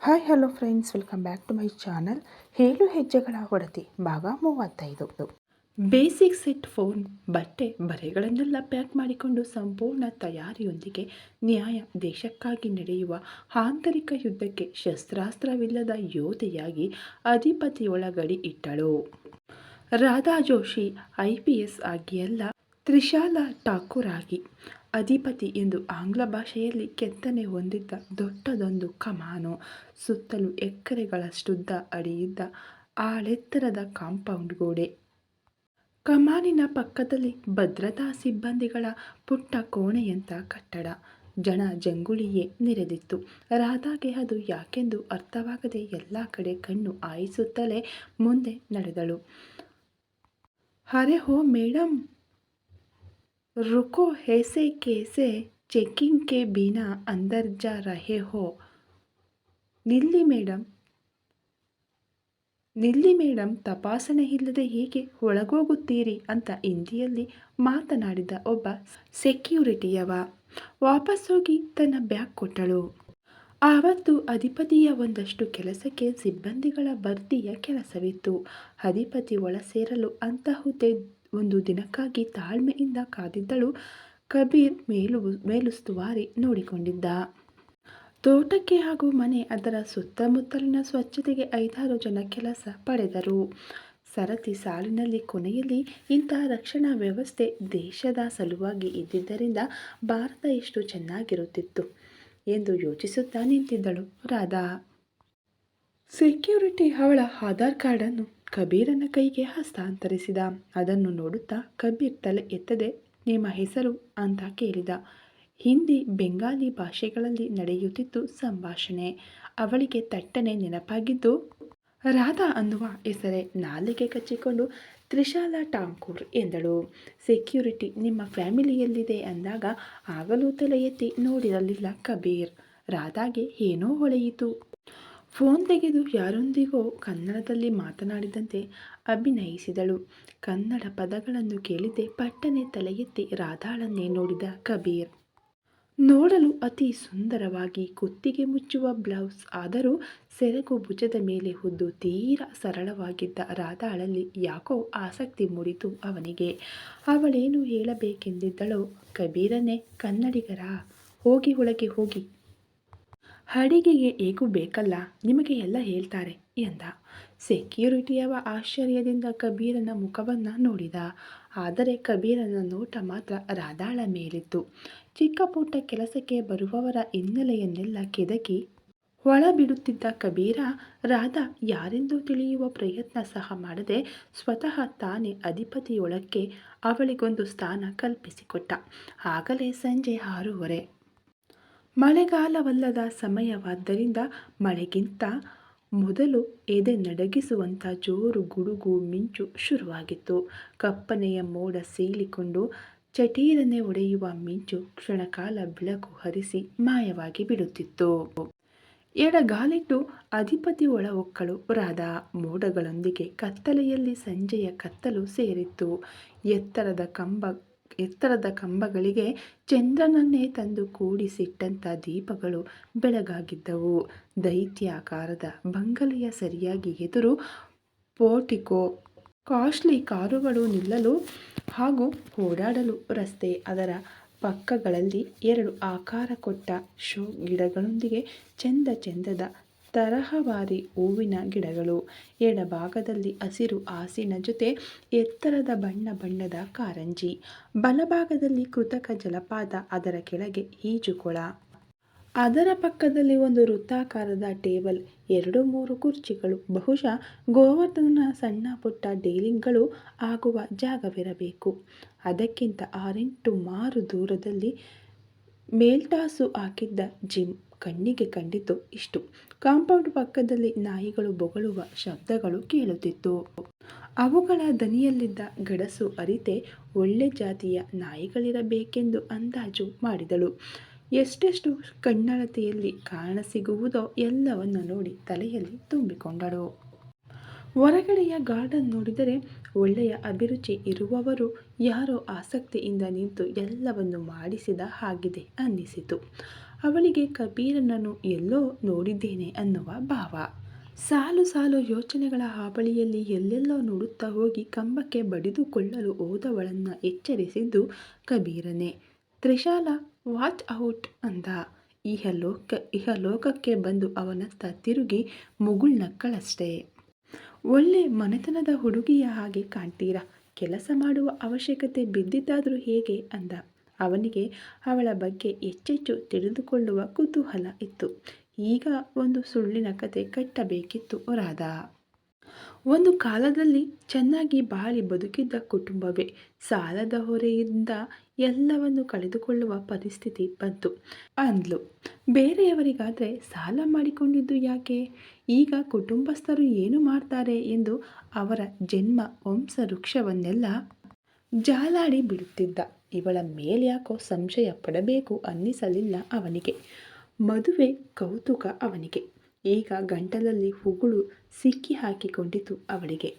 Hi hello friends welcome back to my channel ಏಳು ಹೆಜ್ಜೆಗಳ ಒಡತಿ, ಭಾಗ ಮೂವತ್ತೈದು. ಬೇಸಿಕ್ ಸೆಟ್ ಫೋನ್ ಬಟ್ಟೆ, ಬರೆಗಳನ್ನೆಲ್ಲ ಪ್ಯಾಕ್ ಮಾಡಿಕೊಂಡು ಸಂಪೂರ್ಣ ತಯಾರಿಯೊಂದಿಗೆ ನ್ಯಾಯ ದೇಶಕ್ಕಾಗಿ ನಡೆಯುವ ಆಂತರಿಕ ಯುದ್ಧಕ್ಕೆ ಶಸ್ತ್ರಾಸ್ತ್ರವಿಲ್ಲದ ಯೋಧೆಯಾಗಿ ಅಧಿಪತಿಯೊಳಗಡಿ ಇಟ್ಟಳು. Radha Joshi, I P S ಆಗಿ ಅಲ್ಲ ತ್ರಿಶಾಲಾ ಠಾಕೂರ್ ಆಗಿ ಅಧಿಪತಿ ಎಂದು ಆಂಗ್ಲ ಭಾಷೆಯಲ್ಲಿ ಕೆತ್ತನೆ ಹೊಂದಿದ್ದ ದೊಡ್ಡದೊಂದು ಕಮಾನು. ಸುತ್ತಲೂ ಎಕರೆಗಳಷ್ಟುದ್ದ ಅಡಿಯಿದ್ದ ಆಳೆತ್ತರದ ಕಾಂಪೌಂಡ್ ಗೋಡೆ. ಕಮಾನಿನ ಪಕ್ಕದಲ್ಲಿ ಭದ್ರತಾ ಸಿಬ್ಬಂದಿಗಳ ಪುಟ್ಟ ಕೋಣೆಯಂಥ ಕಟ್ಟಡ. ಜನ ಜಂಗುಳಿಯೇ ನೆರೆದಿತ್ತು. ರಾಧಾಗೆ ಅದು ಯಾಕೆಂದು ಅರ್ಥವಾಗದೆ ಎಲ್ಲ ಕಡೆ ಕಣ್ಣು ಆಯಿಸುತ್ತಲೇ ಮುಂದೆ ನಡೆದಳು. ಅರೆ ಹೋ ಮೇಡಮ್ रुको ऐसे कैसे ಚೆಕ್ಕಿಂಗ್ ಕೆ ಬಿನಾ ಅಂದರ್ ಜಾ ರಹೆ ಹೋ ನಿಲ್ಲಿ ಮೇಡಮ್ ನಿಲ್ಲಿ ಮೇಡಮ್ ತಪಾಸಣೆ ಇಲ್ಲದೆ ಹೇಗೆ ಒಳಗೋಗುತ್ತೀರಿ ಅಂತ ಹಿಂದಿಯಲ್ಲಿ ಮಾತನಾಡಿದ ಒಬ್ಬ ಸೆಕ್ಯೂರಿಟಿಯವ ವಾಪಸ್ ಹೋಗಿ ತನ್ನ ಬ್ಯಾಗ್ ಕೊಟ್ಟಳು ಆವತ್ತು ಅಧಿಪತಿಯ ಒಂದಷ್ಟು ಕೆಲಸಕ್ಕೆ ಸಿಬ್ಬಂದಿಗಳ ಭರ್ತಿಯ ಕೆಲಸವಿತ್ತು ಅಧಿಪತಿ ಒಳ ಸೇರಲು ಅಂತಹುದೇ ಒಂದು ದಿನಕ್ಕಾಗಿ ತಾಳ್ಮೆಯಿಂದ ಕಾದಿದ್ದಳು. ಕಬೀರ್ ಮೇಲು, ಮೇಲುಸ್ತುವಾರಿ ನೋಡಿಕೊಂಡಿದ್ದ. ತೋಟಕ್ಕೆ ಹಾಗೂ ಮನೆ ಅದರ ಸುತ್ತಮುತ್ತಲಿನ ಸ್ವಚ್ಛತೆಗೆ ಐದಾರು ಜನ ಕೆಲಸ ಪಡೆದರು. ಸರತಿ ಸಾಲಿನಲ್ಲಿ ಕೊನೆಯಲ್ಲಿ ಇಂತಹ ರಕ್ಷಣಾ ವ್ಯವಸ್ಥೆ ದೇಶದ ಸಲುವಾಗಿ ಇದ್ದಿದ್ದರಿಂದ ಭಾರತ ಎಷ್ಟು ಚೆನ್ನಾಗಿರುತ್ತಿತ್ತು ಎಂದು ಯೋಚಿಸುತ್ತಾ ನಿಂತಿದ್ದಳು ರಾಧಾ. ಸೆಕ್ಯೂರಿಟಿ ಅವಳ ಆಧಾರ್ ಕಾರ್ಡನ್ನು ಕಬೀರನ ಕೈಗೆ ಹಸ್ತಾಂತರಿಸಿದ. ಅದನ್ನು ನೋಡುತ್ತಾ ಕಬೀರ್ ತಲೆ ಎತ್ತದೆ, ನಿಮ್ಮ ಹೆಸರು? ಅಂತ ಕೇಳಿದ. ಹಿಂದಿ ಬೆಂಗಾಲಿ ಭಾಷೆಗಳಲ್ಲಿ ನಡೆಯುತ್ತಿತ್ತು ಸಂಭಾಷಣೆ. ಅವಳಿಗೆ ತಟ್ಟನೆ ನೆನಪಾಗಿದ್ದು, ರಾಧಾ ಅನ್ನುವ ಹೆಸರೇ. ನಾಲಿಗೆ ಕಚ್ಚಿಕೊಂಡು ತ್ರಿಶಾಲಾ ಟಾಂಕೂರ್ ಎಂದಳು. ಸೆಕ್ಯೂರಿಟಿ ನಿಮ್ಮ ಫ್ಯಾಮಿಲಿಯಲ್ಲಿದೆ ಅಂದಾಗ ಆಗಲೂ ತಲೆ ಎತ್ತಿ ನೋಡಿರಲಿಲ್ಲ ಕಬೀರ್. ರಾಧಾಗೆ ಏನೋ ಹೊಳೆಯಿತು. ಫೋನ್ ತೆಗೆದು ಯಾರೊಂದಿಗೋ ಕನ್ನಡದಲ್ಲಿ ಮಾತನಾಡಿದಂತೆ ಅಭಿನಯಿಸಿದಳು. ಕನ್ನಡ ಪದಗಳನ್ನು ಕೇಳಿದೆ ಪಟ್ಟನೆ ತಲೆ ಎತ್ತಿ ರಾಧಾಳನ್ನೇ ನೋಡಿದ ಕಬೀರ್. ನೋಡಲು ಅತಿ ಸುಂದರವಾಗಿ ಕುತ್ತಿಗೆ ಮುಚ್ಚುವ ಬ್ಲೌಸ್ ಆದರೂ ಸೆರಗು ಭುಜದ ಮೇಲೆ ಹುದ್ದು ತೀರ ಸರಳವಾಗಿದ್ದ ರಾಧಾಳಲ್ಲಿ ಯಾಕೋ ಆಸಕ್ತಿ ಮೂಡಿತು ಅವನಿಗೆ. ಅವಳೇನು ಹೇಳಬೇಕೆಂದಿದ್ದಳೋ ಕಬೀರನೇ ಕನ್ನಡಿಗರ? ಹೋಗಿ ಒಳಗೆ ಹೋಗಿ. ಅಡಿಗೆಗೆ ಹೇಗೂ ಬೇಕಲ್ಲ, ನಿಮಗೆ ಎಲ್ಲ ಹೇಳ್ತಾರೆ, ಎಂದ. ಸೆಕ್ಯೂರಿಟಿಯವ ಆಶ್ಚರ್ಯದಿಂದ ಕಬೀರನ ಮುಖವನ್ನು ನೋಡಿದ. ಆದರೆ ಕಬೀರನ ನೋಟ ಮಾತ್ರ ರಾಧಾಳ ಮೇಲಿತ್ತು. ಚಿಕ್ಕ ಪುಟ್ಟ ಕೆಲಸಕ್ಕೆ ಬರುವವರ ಹಿನ್ನೆಲೆಯನ್ನೆಲ್ಲ ಕೆದಕಿ ಒಳ ಬಿಡುತ್ತಿದ್ದ ಕಬೀರ, ರಾಧಾ ಯಾರೆಂದು ತಿಳಿಯುವ ಪ್ರಯತ್ನ ಸಹ ಮಾಡದೆ ಸ್ವತಃ ತಾನೇ ಅಧಿಪತಿಯೊಳಕ್ಕೆ ಅವಳಿಗೊಂದು ಸ್ಥಾನ ಕಲ್ಪಿಸಿಕೊಟ್ಟ. ಆಗಲೇ ಸಂಜೆ ಆರೂವರೆ. ಮಳೆಗಾಲವಲ್ಲದ ಸಮಯವಾದ್ದರಿಂದ ಮಳೆಗಿಂತ ಮೊದಲು ಎದೆ ನಡಗಿಸುವಂಥ ಜೋರು ಗುಡುಗು ಮಿಂಚು ಶುರುವಾಗಿತ್ತು. ಕಪ್ಪನೆಯ ಮೋಡ ಸೀಳಿಕೊಂಡು ಚಟೀರನೆ ಒಡೆಯುವ ಮಿಂಚು ಕ್ಷಣಕಾಲ ಬೆಳಕು ಹರಿಸಿ ಮಾಯವಾಗಿ ಬಿಡುತ್ತಿತ್ತು. ಎಡಗಾಲಿಟ್ಟು ಅಧಿಪತಿ ಒಳ ಒಕ್ಕಳು ರಾದ ಮೋಡಗಳೊಂದಿಗೆ ಕತ್ತಲೆಯಲ್ಲಿ ಸಂಜೆಯ ಕತ್ತಲು ಸೇರಿತ್ತು. ಎತ್ತರದ ಕಂಬ ಎತ್ತರದ ಕಂಬಗಳಿಗೆ ಚಂದ್ರನನ್ನೇ ತಂದು ಕೂಡಿಸಿಟ್ಟಂಥ ದೀಪಗಳು ಬೆಳಗಾಗಿದ್ದವು. ದೈತ್ಯಾಕಾರದ ಬಂಗಲೆಯ ಸರಿಯಾಗಿ ಎದುರು ಪೋರ್ಟಿಕೋ, ಕಾಸ್ಟ್ಲಿ ಕಾರುಗಳು ನಿಲ್ಲಲು ಹಾಗೂ ಓಡಾಡಲು ರಸ್ತೆ ಅದರ ಪಕ್ಕಗಳಲ್ಲಿ ಎರಡು ಆಕಾರ ಕೊಟ್ಟ ಶೋ ಗಿಡಗಳೊಂದಿಗೆ ಚೆಂದ ಚೆಂದದ ತರಹವಾರಿ ಹೂವಿನ ಗಿಡಗಳು. ಎಡಭಾಗದಲ್ಲಿ ಹಸಿರು ಹಾಸಿನ ಜೊತೆ ಎತ್ತರದ ಬಣ್ಣ ಬಣ್ಣದ ಕಾರಂಜಿ. ಬಲಭಾಗದಲ್ಲಿ ಕೃತಕ ಜಲಪಾತ, ಅದರ ಕೆಳಗೆ ಈಜುಕೊಳ ಅದರ ಪಕ್ಕದಲ್ಲಿ ಒಂದು ವೃತ್ತಾಕಾರದ ಟೇಬಲ್, ಎರಡು ಮೂರು ಕುರ್ಚಿಗಳು. ಬಹುಶಃ ಗೋವರ್ಧನ ಸಣ್ಣ ಪುಟ್ಟ ಡೇಲಿಂಗ್ಗಳು ಆಗುವ ಜಾಗವಿರಬೇಕು. ಅದಕ್ಕಿಂತ ಆರೆಂಟು ಮಾರು ದೂರದಲ್ಲಿ ಮೇಲ್ಟಾಸು ಹಾಕಿದ್ದ ಜಿಮ್ ಕಣ್ಣಿಗೆ ಕಂಡಿತು ಇಷ್ಟು. ಕಾಂಪೌಂಡ್ ಪಕ್ಕದಲ್ಲಿ ನಾಯಿಗಳು ಬೊಗಳುವ ಶಬ್ದಗಳು ಕೇಳುತ್ತಿತ್ತು. ಅವುಗಳ ದನಿಯಲ್ಲಿದ್ದ ಗಡಸು ಅರಿತೆ ಒಳ್ಳೆ ಜಾತಿಯ ನಾಯಿಗಳಿರಬೇಕೆಂದು ಅಂದಾಜು ಮಾಡಿದಳು. ಎಷ್ಟೆಷ್ಟು ಕಣ್ಣಳತೆಯಲ್ಲಿ ಕಾಣಸಿಗುವುದೋ ಎಲ್ಲವನ್ನು ನೋಡಿ ತಲೆಯಲ್ಲಿ ತುಂಬಿಕೊಂಡಳು. ಹೊರಗಡೆಯ ಗಾರ್ಡನ್ ನೋಡಿದರೆ ಒಳ್ಳೆಯ ಅಭಿರುಚಿ ಇರುವವರು ಯಾರೋ ಆಸಕ್ತಿಯಿಂದ ನಿಂತು ಎಲ್ಲವನ್ನು ಮಾಡಿಸಿದ ಹಾಗಿದೆ ಅನ್ನಿಸಿತು. ಅವಳಿಗೆ ಕಬೀರನನ್ನು ಎಲ್ಲೋ ನೋಡಿದ್ದೇನೆ ಅನ್ನುವ ಭಾವ. ಸಾಲು ಸಾಲು ಯೋಚನೆಗಳ ಹಾಬಳಿಯಲ್ಲಿ ಎಲ್ಲೆಲ್ಲೋ ನೋಡುತ್ತಾ ಹೋಗಿ ಕಂಬಕ್ಕೆ ಬಡಿದುಕೊಳ್ಳಲು ಹೋದವಳನ್ನು ಎಚ್ಚರಿಸಿದ್ದು ಕಬೀರನೇ. ತ್ರಿಶಾಲ, ವಾಚ್ ಔಟ್ ಅಂದ. ಇಹಲೋಕ, ಇಹಲೋಕಕ್ಕೆ ಬಂದು ಅವನತ್ತ ತಿರುಗಿ ಮುಗುಳ್ನಕ್ಕಳಷ್ಟೇ ಒಳ್ಳೆ ಮನೆತನದ ಹುಡುಗಿಯ ಹಾಗೆ ಕಾಣ್ತೀರಾ? ಕೆಲಸ ಮಾಡುವ ಅವಶ್ಯಕತೆ ಬಿದ್ದಿದ್ದಾದರೂ ಹೇಗೆ? ಅಂದ. ಅವನಿಗೆ ಅವಳ ಬಗ್ಗೆ ಹೆಚ್ಚೆಚ್ಚು ತಿಳಿದುಕೊಳ್ಳುವ ಕುತೂಹಲ ಇತ್ತು. ಈಗ ಒಂದು ಸುಳ್ಳಿನ ಕತೆ ಕಟ್ಟಬೇಕಿತ್ತು ರಾಧ. ಒಂದು ಕಾಲದಲ್ಲಿ ಚೆನ್ನಾಗಿ ಬಾಳಿ ಬದುಕಿದ್ದ ಕುಟುಂಬವೇ ಸಾಲದ ಹೊರೆಯಿಂದ ಎಲ್ಲವನ್ನು ಕಳೆದುಕೊಳ್ಳುವ ಪರಿಸ್ಥಿತಿ ಬಂತು. ಅಂದ್ಲು, ಬೇರೆಯವರಿಗಾದರೆ ಸಾಲ ಮಾಡಿಕೊಂಡಿದ್ದು ಯಾಕೆ? ಈಗ ಕುಟುಂಬಸ್ಥರು ಏನು ಮಾಡ್ತಾರೆ ಎಂದು ಅವರ ಜನ್ಮ ವಂಶ ವೃಕ್ಷವನ್ನೆಲ್ಲ ಜಾಲಾಡಿ ಬಿಡುತ್ತಿದ್ದ. ಇವಳ ಮೇಲ್ಯಾಕೋ ಸಂಶಯ ಪಡಬೇಕು ಅನ್ನಿಸಲಿಲ್ಲ ಅವನಿಗೆ. ಮದುವೆ ಕೌತುಕ ಅವನಿಗೆ. ಈಗ ಗಂಟಲಲ್ಲಿ ಹುಗುಳು ಸಿಕ್ಕಿ ಹಾಕಿಕೊಂಡಿತು ಅವಳಿಗೆ.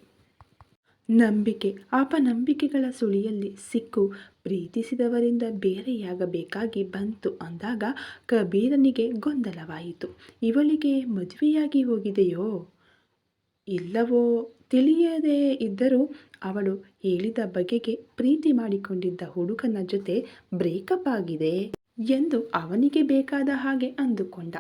ನಂಬಿಕೆ, ಅಪನಂಬಿಕೆಗಳ ಸುಳಿಯಲ್ಲಿ ಸಿಕ್ಕು ಪ್ರೀತಿಸಿದವರಿಂದ ಬೇರೆಯಾಗಬೇಕಾಗಿ ಬಂತು ಅಂದಾಗ ಕಬೀರನಿಗೆ ಗೊಂದಲವಾಯಿತು. ಇವಳಿಗೆ ಮದುವೆಯಾಗಿ ಹೋಗಿದೆಯೋ ಇಲ್ಲವೋ ತಿಳಿಯದೇ ಇದ್ದರೂ ಅವಳು ಹೇಳಿದ ಬಗೆಗೆ ಪ್ರೀತಿ ಮಾಡಿಕೊಂಡಿದ್ದ ಹುಡುಗನ ಜೊತೆ ಬ್ರೇಕಪ್ ಆಗಿದೆ ಎಂದು ಅವನಿಗೆ ಬೇಕಾದ ಹಾಗೆ ಅಂದುಕೊಂಡ.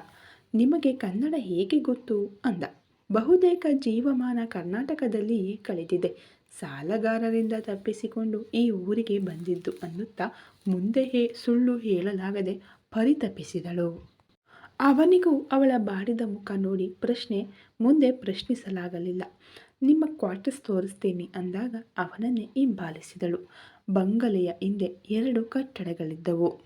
ನಿಮಗೆ ಕನ್ನಡ ಹೇಗೆ ಗೊತ್ತು? ಅಂದ. ಬಹುತೇಕ ಜೀವಮಾನ ಕರ್ನಾಟಕದಲ್ಲಿ ಕಳೆದಿದೆ. ಸಾಲಗಾರರಿಂದ ತಪ್ಪಿಸಿಕೊಂಡು ಈ ಊರಿಗೆ ಬಂದಿದ್ದು ಅನ್ನುತ್ತಾ ಮುಂದೆ ಹೇ ಸುಳ್ಳು ಹೇಳಲಾಗದೆ ಪರಿತಪಿಸಿದಳು. ಅವನಿಗೂ ಅವಳ ಬಾಡಿದ ಮುಖ ನೋಡಿ ಪ್ರಶ್ನೆ ಮುಂದೆ ಪ್ರಶ್ನಿಸಲಾಗಲಿಲ್ಲ. ನಿಮ್ಮ ಕ್ವಾರ್ಟರ್ಸ್ ತೋರಿಸ್ತೀನಿ ಅಂದಾಗ ಅವನನ್ನೇ ಹಿಂಬಾಲಿಸಿದಳು. ಬಂಗಲೆಯ ಹಿಂದೆ ಎರಡು ಕಟ್ಟಡಗಳಿದ್ದವು.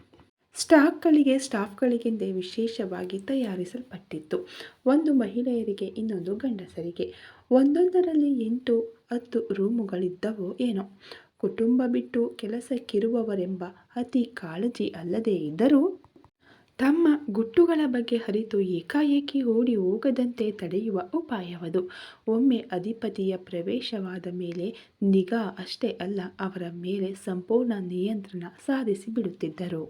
ಸ್ಟಾಫ್ಗಳಿಗೆ, ಸ್ಟಾಫ್ಗಳಿಗೆಂದೇ ವಿಶೇಷವಾಗಿ ತಯಾರಿಸಲ್ಪಟ್ಟಿತ್ತು. ಒಂದು ಮಹಿಳೆಯರಿಗೆ, ಇನ್ನೊಂದು ಗಂಡಸರಿಗೆ. ಒಂದೊಂದರಲ್ಲಿ ಎಂಟು, ಹತ್ತು ರೂಮುಗಳಿದ್ದವೋ ಏನೋ. ಕುಟುಂಬ ಬಿಟ್ಟು ಕೆಲಸಕ್ಕಿರುವವರೆಂಬ ಅತಿ ಕಾಳಜಿ ಅಲ್ಲದೇ ಇದ್ದರೂ ತಮ್ಮ ಗುಟ್ಟುಗಳ ಬಗ್ಗೆ ಅರಿತು ಏಕಾಏಕಿ ಓಡಿ ಹೋಗದಂತೆ ತಡೆಯುವ ಉಪಾಯವದು. ಒಮ್ಮೆ ಅಧಿಪತಿಯ ಪ್ರವೇಶವಾದ ಮೇಲೆ ನಿಗಾ ಅಷ್ಟೇ ಅಲ್ಲ, ಅವರ ಮೇಲೆ ಸಂಪೂರ್ಣ ನಿಯಂತ್ರಣ ಸಾಧಿಸಿ ಬಿಡುತ್ತಿದ್ದರು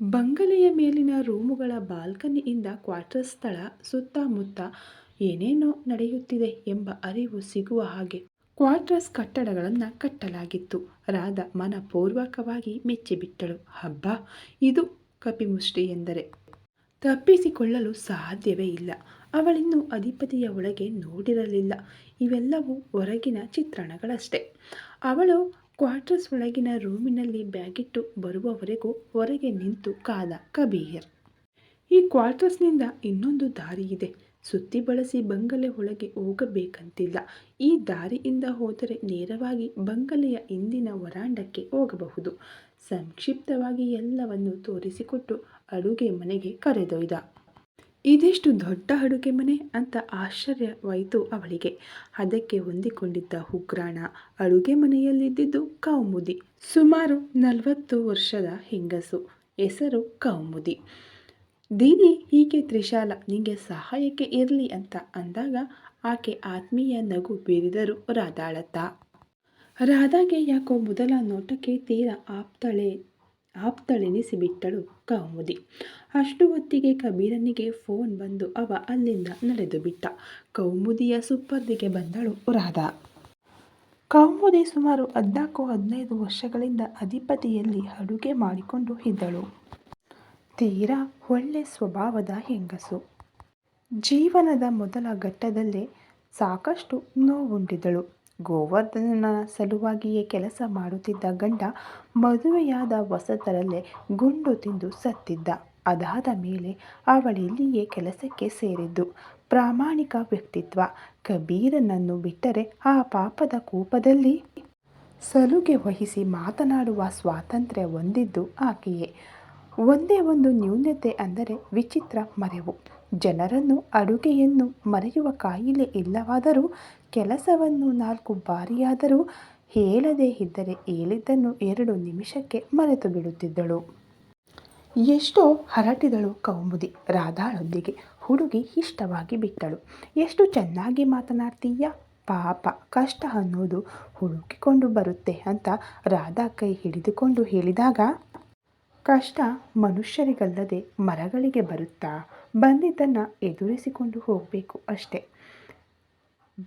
ಬಂಗಲೆಯ ಮೇಲಿನ ರೂಮುಗಳ ಬಾಲ್ಕನಿಯಿಂದ ಕ್ವಾರ್ಟರ್ ಸ್ಥಳ ಸುತ್ತಮುತ್ತ ಏನೇನೋ ನಡೆಯುತ್ತಿದೆ ಎಂಬ ಅರಿವು ಸಿಗುವ ಹಾಗೆ ಕ್ವಾರ್ಟರ್ಸ್ ಕಟ್ಟಡಗಳನ್ನು ಕಟ್ಟಲಾಗಿತ್ತು. ರಾಧ ಮನಪೂರ್ವಕವಾಗಿ ಮೆಚ್ಚಿಬಿಟ್ಟಳು. ಹಬ್ಬ, ಇದು ಕಪಿಮುಷ್ಟಿ ಎಂದರೆ. ತಪ್ಪಿಸಿಕೊಳ್ಳಲು ಸಾಧ್ಯವೇ ಇಲ್ಲ. ಅವಳಿನ್ನೂ ಅಧಿಪತಿಯ ಒಳಗೆ ನೋಡಿರಲಿಲ್ಲ. ಇವೆಲ್ಲವೂ ಹೊರಗಿನ ಚಿತ್ರಣಗಳಷ್ಟೇ. ಅವಳು ಕ್ವಾರ್ಟರ್ಸ್ ಒಳಗಿನ ರೂಮಿನಲ್ಲಿ ಬ್ಯಾಗಿಟ್ಟು ಬರುವವರೆಗೂ ಹೊರಗೆ ನಿಂತು ಕಾದ ಕಬೀರ್. ಈ ಕ್ವಾರ್ಟರ್ಸ್ನಿಂದ ಇನ್ನೊಂದು ದಾರಿ ಇದೆ. ಸುತ್ತಿ ಬಳಸಿ ಬಂಗಲೆ ಒಳಗೆ ಹೋಗಬೇಕಂತಿಲ್ಲ. ಈ ದಾರಿಯಿಂದ ಹೋದರೆ ನೇರವಾಗಿ ಬಂಗಲೆಯ ಇಂದಿನ ವರಾಂಡಕ್ಕೆ ಹೋಗಬಹುದು. ಸಂಕ್ಷಿಪ್ತವಾಗಿ ಎಲ್ಲವನ್ನು ತೋರಿಸಿಕೊಟ್ಟು ಅಡುಗೆ ಮನೆಗೆ ಕರೆದೊಯ್ದ. ಇದೆಷ್ಟು ದೊಡ್ಡ ಅಡುಗೆ ಮನೆ ಅಂತ ಆಶ್ಚರ್ಯವಾಯಿತು ಅವಳಿಗೆ. ಅದಕ್ಕೆ ಹೊಂದಿಕೊಂಡಿದ್ದ ಉಗ್ರಾಣ ಅಡುಗೆ ಮನೆಯಲ್ಲಿದ್ದಿದ್ದು ಕೌಮುದಿ. ಸುಮಾರು ನಲವತ್ತು ವರ್ಷದ ಹೆಂಗಸು. ಹೆಸರು ಕೌಮುದಿ. ದೀದಿ ಹೀಗೆ ತ್ರಿಶಾಲ, ನಿಂಗೆ ಸಹಾಯಕ್ಕೆ ಇರಲಿ ಅಂತ ಅಂದಾಗ ಆಕೆ ಆತ್ಮೀಯ ನಗು ಬೀರಿದರು ರಾಧಾಳತ್ತ ರಾಧಾಗೆ ಯಾಕೋ ಮೊದಲ ನೋಟಕ್ಕೆ ತೀರ ಆಪ್ತಳೆ, ಆಪ್ತಳೆನಿಸಿಬಿಟ್ಟಳು ಕೌಮುದಿ. ಅಷ್ಟು ಹೊತ್ತಿಗೆ ಕಬೀರನಿಗೆ ಫೋನ್ ಬಂದು ಅವ ಅಲ್ಲಿಂದ ನಡೆದು ಬಿಟ್ಟ. ಕೌಮುದಿಯ ಸುಪ್ಪರ್ದಿಗೆ ಬಂದಳು ರಾಧಾ. ಕೌಮುದಿ ಸುಮಾರು ಹದಿನಾಲ್ಕು, ಹದಿನೈದು ವರ್ಷಗಳಿಂದ ಅಧಿಪತಿಯಲ್ಲಿ ಅಡುಗೆ ಮಾಡಿಕೊಂಡು ಇದ್ದಳು. ತೀರಾ ಒಳ್ಳೆ ಸ್ವಭಾವದ ಹೆಂಗಸು. ಜೀವನದ ಮೊದಲ ಘಟ್ಟದಲ್ಲೇ ಸಾಕಷ್ಟು ನೋವುಂಡಿದಳು ಗೋವರ್ಧನನ ಸಲುವಾಗಿಯೇ ಕೆಲಸ ಮಾಡುತ್ತಿದ್ದ ಗಂಡ ಮದುವೆಯಾದ ಹೊಸತರಲ್ಲೇ ಗುಂಡು ತಿಂದು ಸತ್ತಿದ್ದ. ಅದಾದ ಮೇಲೆ ಅವಳಿಲ್ಲಿಯೇ ಕೆಲಸಕ್ಕೆ ಸೇರಿದ್ದು. ಪ್ರಾಮಾಣಿಕ ವ್ಯಕ್ತಿತ್ವ. ಕಬೀರನನ್ನು ಬಿಟ್ಟರೆ ಆ ಪಾಪದ ಕೂಪದಲ್ಲಿ ಸಲುಗೆ ವಹಿಸಿ ಮಾತನಾಡುವ ಸ್ವಾತಂತ್ರ್ಯ ಹೊಂದಿದ್ದು ಆಕೆಯೇ. ಒಂದೇ ಒಂದು ನ್ಯೂನತೆ ಅಂದರೆ ವಿಚಿತ್ರ ಮರೆವು. ಜನರನ್ನು ಅಡುಗೆಯನ್ನು ಮರೆಯುವ ಕಾಯಿಲೆ ಇಲ್ಲವಾದರೂ ಕೆಲಸವನ್ನು ನಾಲ್ಕು ಬಾರಿಯಾದರೂ ಹೇಳದೇ ಇದ್ದರೆ ಹೇಳಿದ್ದನ್ನು ಎರಡು ನಿಮಿಷಕ್ಕೆ ಮರೆತು ಬಿಡುತ್ತಿದ್ದಳು. ಎಷ್ಟೋ ಹರಟಿದಳು ಕೌಮುದಿ. ರಾಧಾಳೊಂದಿಗೆ ಹುಡುಗಿ ಇಷ್ಟವಾಗಿ ಬಿಟ್ಟಳು. ಎಷ್ಟು ಚೆನ್ನಾಗಿ ಮಾತನಾಡ್ತೀಯ? ಪಾಪ, ಕಷ್ಟ ಅನ್ನೋದು ಹುಡುಕಿಕೊಂಡು ಬರುತ್ತೆ ಅಂತ ರಾಧಾ ಕೈ ಹಿಡಿದುಕೊಂಡು ಹೇಳಿದಾಗ, ಕಷ್ಟ ಮನುಷ್ಯರಿಗಲ್ಲದೆ ಮರಗಳಿಗೆ ಬರುತ್ತಾ? ಬಂದಿದ್ದನ್ನು ಎದುರಿಸಿಕೊಂಡು ಹೋಗಬೇಕು ಅಷ್ಟೆ.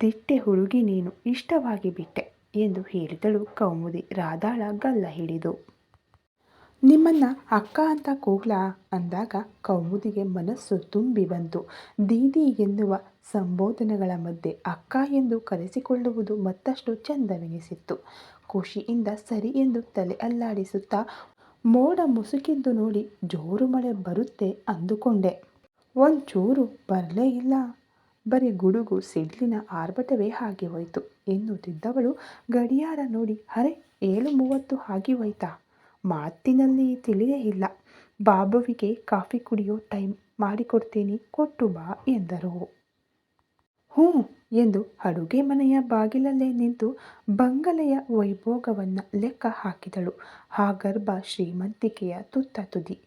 ದಿಟ್ಟೆ ಹುಡುಗಿ ನೀನು, ಇಷ್ಟವಾಗಿ ಬಿಟ್ಟೆ ಎಂದು ಹೇಳಿದಳು ಕೌಮುದಿ. ರಾಧಾಳ ಗಲ್ಲ ಹಿಡಿದು. ನಿಮ್ಮನ್ನ ಅಕ್ಕ ಅಂತ ಕೂಗ್ಲಾ ಅಂದಾಗ ಕೌಮುದಿಗೆ ಮನಸ್ಸು ತುಂಬಿ ಬಂತು. ದೀದಿ ಎನ್ನುವ ಸಂಬೋಧನೆಗಳ ಮಧ್ಯೆ ಅಕ್ಕ ಎಂದು ಕರೆಸಿಕೊಳ್ಳುವುದು ಮತ್ತಷ್ಟು ಚಂದವೆನಿಸಿತ್ತು. ಖುಷಿಯಿಂದ ಸರಿ ಎಂದು ತಲೆ ಅಲ್ಲಾಡಿಸುತ್ತಾ ಮೋಡ ಮುಸುಕಿದ್ದು ನೋಡಿ ಜೋರು ಮಳೆ ಬರುತ್ತೆ ಅಂದುಕೊಂಡೆ. ಒಂಚೂರು ಬರಲೇ ಇಲ್ಲ. ಬರೀ ಗುಡುಗು ಸಿಡ್ಲಿನ ಆರ್ಭಟವೇ ಹಾಗೆ ಹೋಯಿತು. ಎನ್ನುತ್ತಿದ್ದವಳು ಗಡಿಯಾರ ನೋಡಿ, ಅರೆ, ಏಳು ಮೂವತ್ತು ಆಗಿ ಹೋಯ್ತಾ? ಮಾತಿನಲ್ಲಿ ತಿಳಿಯೇ ಇಲ್ಲ. ಬಾಬುವಿಗೆ ಕಾಫಿ ಕುಡಿಯೋ ಟೈಮ್ ಮಾಡಿಕೊಡ್ತೀನಿ, ಕೊಟ್ಟು ಬಾ ಎಂದರು. ಹ್ಞೂ ಎಂದು ಅಡುಗೆ ಮನೆಯ ಬಾಗಿಲಲ್ಲೇ ನಿಂತು ಬಂಗಲೆಯ ವೈಭೋಗವನ್ನು ಲೆಕ್ಕ ಹಾಕಿದಳು. ಆ ಗರ್ಭ ಶ್ರೀಮಂತಿಕೆಯ ತುತ್ತ ತುದಿ.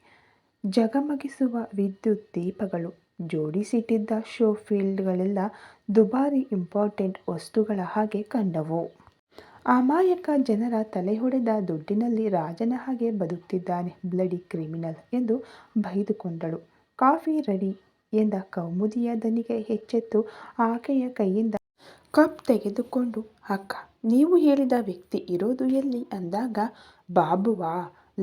ಜಗಮಗಿಸುವ ವಿದ್ಯುತ್ ದೀಪಗಳು, ಜೋಡಿಸಿಟ್ಟಿದ್ದ ಶೋ ಫೀಲ್ಡ್ಗಳೆಲ್ಲ ದುಬಾರಿ ಇಂಪಾರ್ಟೆಂಟ್ ವಸ್ತುಗಳ ಹಾಗೆ ಕಂಡವು. ಅಮಾಯಕ ಜನರ ತಲೆ ಹೊಡೆದ ದುಡ್ಡಿನಲ್ಲಿ ರಾಜನ ಹಾಗೆ ಬದುಕ್ತಿದ್ದಾನೆ ಬ್ಲಡಿ ಕ್ರಿಮಿನಲ್ ಎಂದು ಬೈದುಕೊಂಡಳು. ಕಾಫಿ ರೆಡಿ ಎಂದ ಕೌಮುದಿಯ ದನಿಗೆ ಹೆಚ್ಚೆತ್ತು ಆಕೆಯ ಕೈಯಿಂದ ಕಪ್ ತೆಗೆದುಕೊಂಡು, ಅಕ್ಕ, ನೀವು ಹೇಳಿದ ವ್ಯಕ್ತಿ ಇರೋದು ಎಲ್ಲಿ? ಅಂದಾಗ, ಬಾಬುವಾ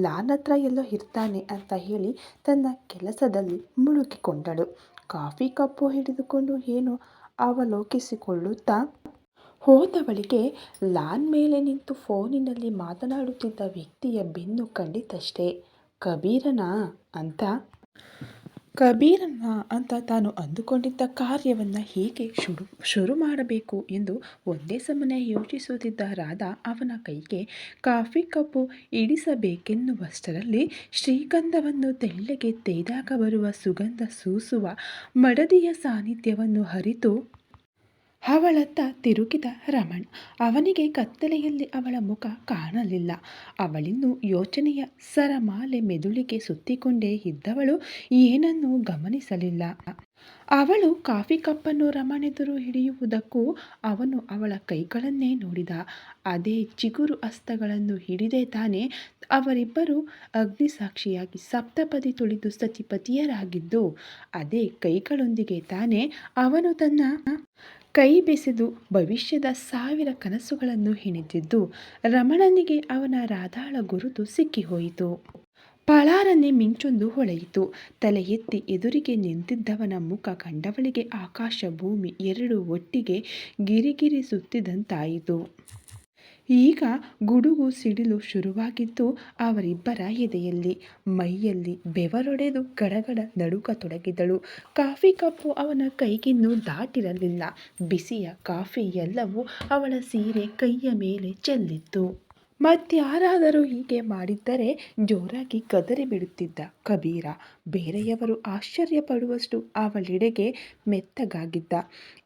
ಲಾನ್ ಹತ್ರ ಎಲ್ಲೋ ಇರ್ತಾನೆ ಅಂತ ಹೇಳಿ ತನ್ನ ಕೆಲಸದಲ್ಲಿ ಮುಳುಗಿಕೊಂಡಳು. ಕಾಫಿ ಕಪ್ಪು ಹಿಡಿದುಕೊಂಡು ಏನು ಅವಲೋಕಿಸಿಕೊಳ್ಳುತ್ತಾ ಹೋದವಳಿಗೆ ಲಾನ್ ಮೇಲೆ ನಿಂತು ಫೋನಿನಲ್ಲಿ ಮಾತನಾಡುತ್ತಿದ್ದ ವ್ಯಕ್ತಿಯ ಬೆನ್ನು ಕಂಡಿತಷ್ಟೇ. ಕಬೀರನಾ ಅಂತ ಕಬೀರನ ಅಂತ ತಾನು ಅಂದುಕೊಂಡಿದ್ದ ಕಾರ್ಯವನ್ನು ಹೇಗೆ ಶುರು ಶುರು ಮಾಡಬೇಕು ಎಂದು ಒಂದೇ ಸಮನೆ ಯೋಚಿಸುತ್ತಿದ್ದ ರಾಧಾ ಅವನ ಕೈಗೆ ಕಾಫಿ ಕಪ್ಪು ಇಡಿಸಬೇಕೆನ್ನುವಷ್ಟರಲ್ಲಿ ಶ್ರೀಗಂಧವನ್ನು ತೆಳ್ಳಗೆ ತೇದಾಗ ಬರುವ ಸುಗಂಧ ಸೂಸುವ ಮಡದಿಯ ಸಾನ್ನಿಧ್ಯವನ್ನು ಅರಿತು ಅವಳತ್ತ ತಿರುಗಿದ ರಮಣ್ ಅವನಿಗೆ ಕತ್ತಲೆಯಲ್ಲಿ ಅವಳ ಮುಖ ಕಾಣಲಿಲ್ಲ. ಅವಳಿನ್ನೂ ಯೋಚನೆಯ ಸರಮಾಲೆ ಮೆದುಳಿಗೆ ಸುತ್ತಿಕೊಂಡೇ ಇದ್ದವಳು ಏನನ್ನೂ ಗಮನಿಸಲಿಲ್ಲ. ಅವಳು ಕಾಫಿ ಕಪ್ಪನ್ನು ರಮಣೆದುರು ಹಿಡಿಯುವುದಕ್ಕೂ ಅವನು ಅವಳ ಕೈಗಳನ್ನೇ ನೋಡಿದ. ಅದೇ ಚಿಗುರು ಅಸ್ತಗಳನ್ನು ಹಿಡಿದೇ ತಾನೇ ಅವರಿಬ್ಬರು ಅಗ್ನಿಸಾಕ್ಷಿಯಾಗಿ ಸಪ್ತಪದಿ ತುಳಿದು ಸತಿಪತಿಯರಾಗಿದ್ದು, ಅದೇ ಕೈಗಳೊಂದಿಗೆ ತಾನೇ ಅವನು ತನ್ನ ಕೈ ಬೆಸೆದು ಭವಿಷ್ಯದ ಸಾವಿರ ಕನಸುಗಳನ್ನು ಹೆಣೆದಿದ್ದು ರಮಣನಿಗೆ ಅವನ ರಾಧಾಳ ಗುರುತು ಸಿಕ್ಕಿಹೋಯಿತು. ಪಳಾರನೆ ಮಿಂಚೊಂದು ಹೊಳೆಯಿತು. ತಲೆ ಎತ್ತಿ ಎದುರಿಗೆ ನಿಂತಿದ್ದವನ ಮುಖ ಕಂಡವಳಿಗೆ ಆಕಾಶ ಭೂಮಿ ಎರಡು ಒಟ್ಟಿಗೆ ಗಿರಿಗಿರಿಸುತ್ತಿದ್ದಂತಾಯಿತು ಈಗ ಗುಡುಗು ಸಿಡಿಲು ಶುರುವಾಗಿದ್ದು ಅವರಿಬ್ಬರ ಎದೆಯಲ್ಲಿ, ಮೈಯಲ್ಲಿ ಬೆವರೊಡೆದು ಗಡಗಡ ನಡುಕತೊಡಗಿದಳು ಕಾಫಿ ಕಪ್ಪು ಅವನ ಕೈಗಿನ್ನೂ ದಾಟಿರಲಿಲ್ಲ. ಬಿಸಿಯ ಕಾಫಿ ಎಲ್ಲವೂ ಅವಳ ಸೀರೆ ಕೈಯ ಮೇಲೆ ಚೆಲ್ಲಿತ್ತು. ಮತ್ಯಾರಾದರೂ ಹೀಗೆ ಮಾಡಿದ್ದರೆ ಜೋರಾಗಿ ಕದರಿ ಬಿಡುತ್ತಿದ್ದ ಕಬೀರ. ಬೇರೆಯವರು ಆಶ್ಚರ್ಯಪಡುವಷ್ಟು ಅವಳಿಡೆಗೆ ಮೆತ್ತಗಾಗಿದ್ದ.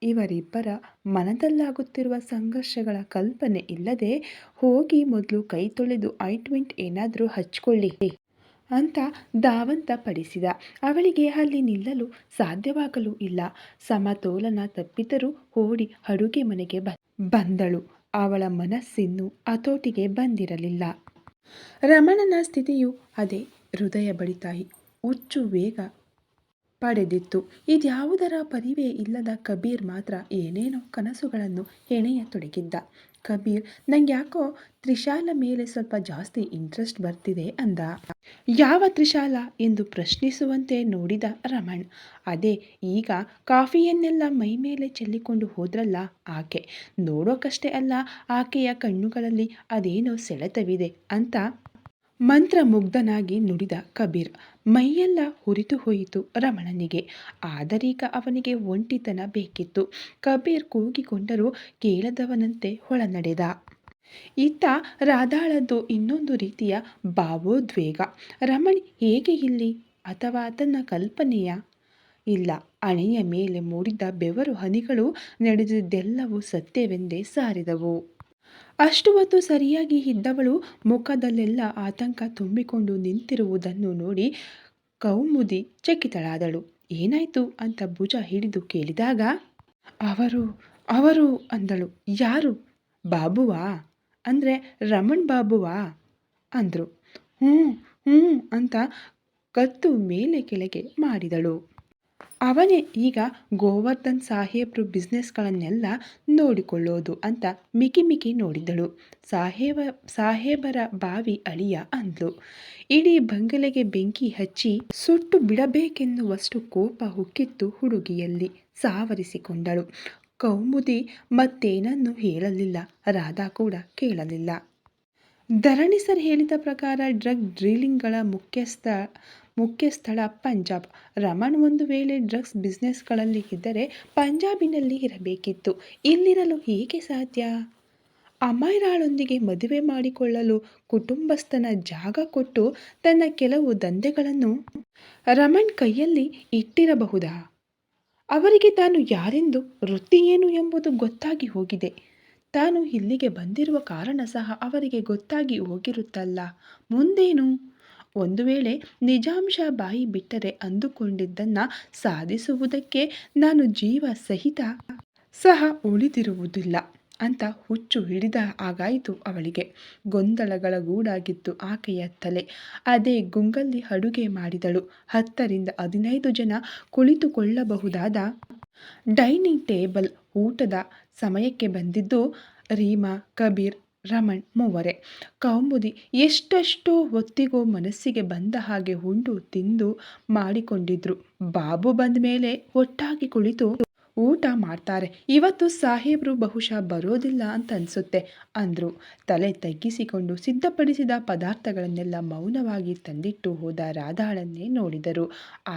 ಇವರಿಬ್ಬರ ಮನದಲ್ಲಾಗುತ್ತಿರುವ ಸಂಘರ್ಷಗಳ ಕಲ್ಪನೆ ಇಲ್ಲದೆ ಹೋಗಿ ಮೊದಲು ಕೈ ತೊಳೆದು ಐಟ್ಮೆಂಟ್ ಏನಾದರೂ ಹಚ್ಕೊಳ್ಳಿ ಅಂತ ದಾವಂತ ಪಡಿಸಿದ. ಅವಳಿಗೆ ಅಲ್ಲಿ ನಿಲ್ಲಲು ಸಾಧ್ಯವಾಗಲೂ ಇಲ್ಲ. ಸಮತೋಲನ ತಪ್ಪಿದರೂ ಓಡಿ ಅಡುಗೆ ಮನೆಗೆ ಬಂದಳು. ಅವಳ ಮನಸ್ಸಿನ್ನೂ ಹತೋಟಿಗೆ ಬಂದಿರಲಿಲ್ಲ. ರಮಣನ ಸ್ಥಿತಿಯು ಅದೇ ಹೃದಯ ಬಡಿತಾಯಿ ಹುಚ್ಚು ವೇಗ ಪಡೆದಿತ್ತು. ಇದ್ಯಾವುದರ ಪರಿವೇ ಇಲ್ಲದ ಕಬೀರ್ ಮಾತ್ರ ಏನೇನೋ ಕನಸುಗಳನ್ನು ಹೆಣೆಯತೊಡಗಿದ್ದ. ಕಬೀರ್. ಯಾಕೋ ತ್ರಿಶಾಲ ಮೇಲೆ ಸ್ವಲ್ಪ ಜಾಸ್ತಿ ಇಂಟ್ರೆಸ್ಟ್ ಬರ್ತಿದೆ ಅಂದ. ಯಾವ ತ್ರಿಶಾಲ ಎಂದು ಪ್ರಶ್ನಿಸುವಂತೆ ನೋಡಿದ ರಮಣ್. ಅದೇ, ಈಗ ಕಾಫಿಯನ್ನೆಲ್ಲ ಮೈ ಮೇಲೆ ಚೆಲ್ಲಿಕೊಂಡು ಹೋದ್ರಲ್ಲ ಆಕೆ. ನೋಡೋಕಷ್ಟೇ ಅಲ್ಲ, ಆಕೆಯ ಕಣ್ಣುಗಳಲ್ಲಿ ಅದೇನೋ ಸೆಳೆತವಿದೆ ಅಂತ ಮಂತ್ರಮುಗ್ಧನಾಗಿ ನುಡಿದ ಕಬೀರ್ ಮೈಯೆಲ್ಲ ಹುರಿದು ಹೋಯಿತು ರಮಣನಿಗೆ. ಆದರೀಗ ಅವನಿಗೆ ಒಂಟಿತನ ಬೇಕಿತ್ತು. ಕಬೀರ್ ಕೂಗಿಕೊಂಡರೂ ಕೇಳದವನಂತೆ ಹೊಳನಡೆದ ಇತ್ತ ರಾಧಾಳದ್ದು ಇನ್ನೊಂದು ರೀತಿಯ ಭಾವೋದ್ವೇಗ. ರಮಣಿ ಹೇಗೆ ಇಲ್ಲಿ? ಅಥವಾ ತನ್ನ ಕಲ್ಪನೆಯ? ಇಲ್ಲ, ಅಣೆಯ ಮೇಲೆ ಮೂಡಿದ ಬೆವರು ಹನಿಗಳು ನಡೆದಿದ್ದೆಲ್ಲವೂ ಸತ್ಯವೆಂದೇ ಸಾರಿದವು. ಅಷ್ಟು ಹೊತ್ತು ಸರಿಯಾಗಿ ಇದ್ದವಳು ಮುಖದಲ್ಲೆಲ್ಲ ಆತಂಕ ತುಂಬಿಕೊಂಡು ನಿಂತಿರುವುದನ್ನು ನೋಡಿ ಕೌಮುದಿ ಚಕಿತಳಾದಳು. ಏನಾಯ್ತು ಅಂತ ಭುಜ ಹಿಡಿದು ಕೇಳಿದಾಗ, ಅವರು ಅವರು, ಅಂದಳು. ಯಾರು? ಬಾಬುವಾ? ಅಂದರೆ ರಮಣ್ ಬಾಬುವಾ? ಅಂದರು. ಹ್ಞೂ ಹ್ಞೂ, ಅಂತ ಕತ್ತು ಮೇಲೆ ಕೆಳಗೆ ಮಾಡಿದಳು. ಅವನೇ ಈಗ ಗೋವರ್ಧನ್ ಸಾಹೇಬ್ರು ಬಿಸ್ನೆಸ್ಗಳನ್ನೆಲ್ಲ ನೋಡಿಕೊಳ್ಳೋದು ಅಂತ ಮಿಕಿ ಮಿಕಿ ನೋಡಿದಳು ಸಾಹೇಬ ಸಾಹೇಬರ ಬಾವಿ ಅಳಿಯ ಅಂದ್ಲು. ಇಡೀ ಬಂಗಲೆಗೆ ಬೆಂಕಿ ಹಚ್ಚಿ ಸುಟ್ಟು ಬಿಡಬೇಕೆನ್ನುವಷ್ಟು ಕೋಪ ಹುಕ್ಕಿತ್ತು ಹುಡುಗಿಯಲ್ಲಿ ಸಾವರಿಸಿಕೊಂಡಳು. ಕೌಮುದಿ ಮತ್ತೇನನ್ನು ಹೇಳಲಿಲ್ಲ, ರಾಧಾ ಕೂಡ ಕೇಳಲಿಲ್ಲ. ಧರಣಿ ಸರ್ ಹೇಳಿದ ಪ್ರಕಾರ ಡ್ರಗ್ ಡ್ರೀಲಿಂಗ್ಗಳ ಮುಖ್ಯಸ್ಥ ಮುಖ್ಯಸ್ಥಳ ಪಂಜಾಬ್. ರಮಣ್ ಒಂದು ವೇಳೆ ಡ್ರಗ್ಸ್ ಬಿಸ್ನೆಸ್ಗಳಲ್ಲಿ ಇದ್ದರೆ ಪಂಜಾಬಿನಲ್ಲಿ ಇರಬೇಕಿತ್ತು. ಇಲ್ಲಿರಲು ಹೇಗೆ ಸಾಧ್ಯ? ಅಮೈರಾಳೊಂದಿಗೆ ಮದುವೆ ಮಾಡಿಕೊಳ್ಳಲು ಕುಟುಂಬಸ್ಥನ ಜಾಗ ಕೊಟ್ಟು ತನ್ನ ಕೆಲವು ದಂಧೆಗಳನ್ನು ರಮಣ್ ಕೈಯಲ್ಲಿ ಇಟ್ಟಿರಬಹುದಾ? ಅವರಿಗೆ ತಾನು ಯಾರೆಂದು ವೃತ್ತಿ ಏನು ಎಂಬುದು ಗೊತ್ತಾಗಿ ಹೋಗಿದೆ. ತಾನು ಇಲ್ಲಿಗೆ ಬಂದಿರುವ ಕಾರಣ ಸಹ ಅವರಿಗೆ ಗೊತ್ತಾಗಿ ಹೋಗಿರುತ್ತಲ್ಲ. ಮುಂದೇನು? ಒಂದು ವೇಳೆ ನಿಜಾಂಶ ಬಾಯಿ ಬಿಟ್ಟರೆ ಅಂದುಕೊಂಡಿದ್ದನ್ನು ಸಾಧಿಸುವುದಕ್ಕೆ ನಾನು ಜೀವ ಸಹಿತ ಸಹ ಉಳಿದಿರುವುದಿಲ್ಲ ಅಂತ ಹುಚ್ಚು ಹಿಡಿದ ಆಗಾಯಿತು ಅವಳಿಗೆ. ಗೊಂದಲಗಳ ಗೂಡಾಗಿತ್ತು ಆಕೆಯ ತಲೆ. ಅದೇ ಗುಂಗಲ್ಲಿ ಅಡುಗೆ ಮಾಡಿದಳು. ಹತ್ತರಿಂದ ಹದಿನೈದು ಜನ ಕುಳಿತುಕೊಳ್ಳಬಹುದಾದ ಡೈನಿಂಗ್ ಟೇಬಲ್ ಊಟದ ಸಮಯಕ್ಕೆ ಬಂದಿದ್ದು ರೀಮಾ, ಕಬೀರ್ ರಮಣ್ ಮೂವರೇ. ಕೌಮುದಿ ಎಷ್ಟೆಷ್ಟೋ ಹೊತ್ತಿಗೋ ಮನಸ್ಸಿಗೆ ಬಂದ ಹಾಗೆ ಉಂಡು ತಿಂದು ಮಾಡಿಕೊಂಡಿದ್ರು. ಬಾಬು ಬಂದ ಮೇಲೆ ಒಟ್ಟಾಗಿ ಕುಳಿತು ಊಟ ಮಾಡ್ತಾರೆ. ಇವತ್ತು ಸಾಹೇಬ್ರು ಬಹುಶಃ ಬರೋದಿಲ್ಲ ಅಂತ ಅನ್ಸುತ್ತೆ ಅಂದ್ರು. ತಲೆ ತಗ್ಗಿಸಿಕೊಂಡು ಸಿದ್ಧಪಡಿಸಿದ ಪದಾರ್ಥಗಳನ್ನೆಲ್ಲ ಮೌನವಾಗಿ ತಂದಿಟ್ಟು ಹೋದ ರಾಧಾಳನ್ನೇ ನೋಡಿದರು.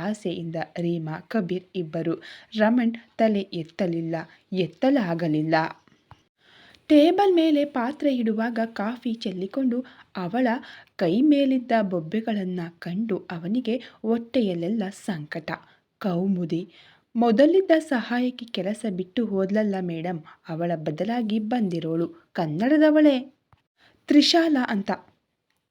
ಆಸೆಯಿಂದ ರೀಮಾ, ಕಬೀರ್ ಇಬ್ಬರು. ರಮಣ್ ತಲೆ ಎತ್ತಲಿಲ್ಲ. ಎತ್ತಲಾಗಲಿಲ್ಲ. ಟೇಬಲ್ ಮೇಲೆ ಪಾತ್ರೆ ಇಡುವಾಗ ಕಾಫಿ ಚೆಲ್ಲಿಕೊಂಡು ಅವಳ ಕೈ ಮೇಲಿದ್ದ ಬೊಬ್ಬೆಗಳನ್ನು ಕಂಡು ಅವನಿಗೆ ಹೊಟ್ಟೆಯಲ್ಲೆಲ್ಲ ಸಂಕಟ. ಕೌಮುದಿ, ಮೊದಲಿದ್ದ ಸಹಾಯಕ್ಕೆ ಕೆಲಸ ಬಿಟ್ಟು ಹೋದ್ಲಲ್ಲ ಮೇಡಮ್ ಅವಳ ಬದಲಾಗಿ ಬಂದಿರೋಳು, ಕನ್ನಡದವಳೇ? ತ್ರಿಶಾಲ ಅಂತ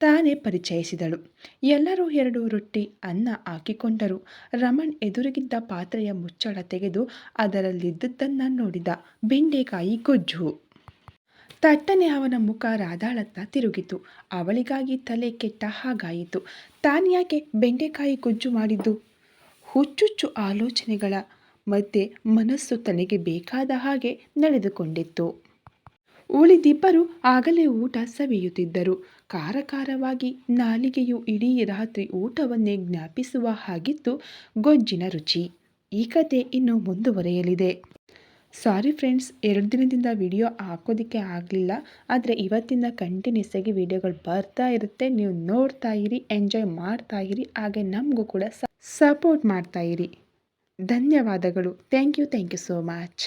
ತಾನೇ ಪರಿಚಯಿಸಿದಳು. ಎಲ್ಲರೂ ಎರಡು ರೊಟ್ಟಿ ಅನ್ನ ಹಾಕಿಕೊಂಡರು. ರಮಣ್ ಎದುರಿಗಿದ್ದ ಪಾತ್ರೆಯ ಮುಚ್ಚಳ ತೆಗೆದು ಅದರಲ್ಲಿದ್ದದ್ದನ್ನು ನೋಡಿದ ಬೆಂಡೆಕಾಯಿ ಗೊಜ್ಜು. ತಟ್ಟನೆ ಅವನ ಮುಖ ರಾಧಾಳತ್ತ ತಿರುಗಿತು. ಅವಳಿಗಾಗಿ ತಲೆ ಕೆಟ್ಟ ಹಾಗಾಯಿತು. ತಾನ್ಯಾಕೆ ಬೆಂಡೆಕಾಯಿ ಗೊಜ್ಜು ಮಾಡಿದ್ದು? ಹುಚ್ಚುಚ್ಚು ಆಲೋಚನೆಗಳ ಮಧ್ಯೆ ಮನಸ್ಸು ತನಗೆ ಬೇಕಾದ ಹಾಗೆ ನಡೆದುಕೊಂಡಿತ್ತು. ಉಳಿದಿಬ್ಬರು ಆಗಲೇ ಊಟ ಸವಿಯುತ್ತಿದ್ದರು. ಕಾರಕಾರವಾಗಿ ನಾಲಿಗೆಯು ಇಡೀ ರಾತ್ರಿ ಊಟವನ್ನೇ ಜ್ಞಾಪಿಸುವ ಹಾಗಿತ್ತು ಗೊಜ್ಜಿನ ರುಚಿ. ಈ ಕತೆ ಇನ್ನು ಮುಂದುವರೆಯಲಿದೆ. ಸಾರಿ ಫ್ರೆಂಡ್ಸ್ ಎರಡು ದಿನದಿಂದ ವಿಡಿಯೋ ಹಾಕೋದಕ್ಕೆ ಆಗಲಿಲ್ಲ, ಆದರೆ ಇವತ್ತಿಂದ ಕಂಟಿನ್ಯೂಸ್ ಆಗಿ ವಿಡಿಯೋಗಳು ಬರ್ತಾ ಇರುತ್ತೆ. ನೀವು ನೋಡ್ತಾ ಇರಿ ಎಂಜಾಯ್ ಮಾಡ್ತಾ ಇರಿ, ಹಾಗೆ ನಮಗೂ ಕೂಡ ಸಪೋರ್ಟ್ ಮಾಡ್ತಾ ಇರಿ. ಧನ್ಯವಾದಗಳು. Thank you thank you so much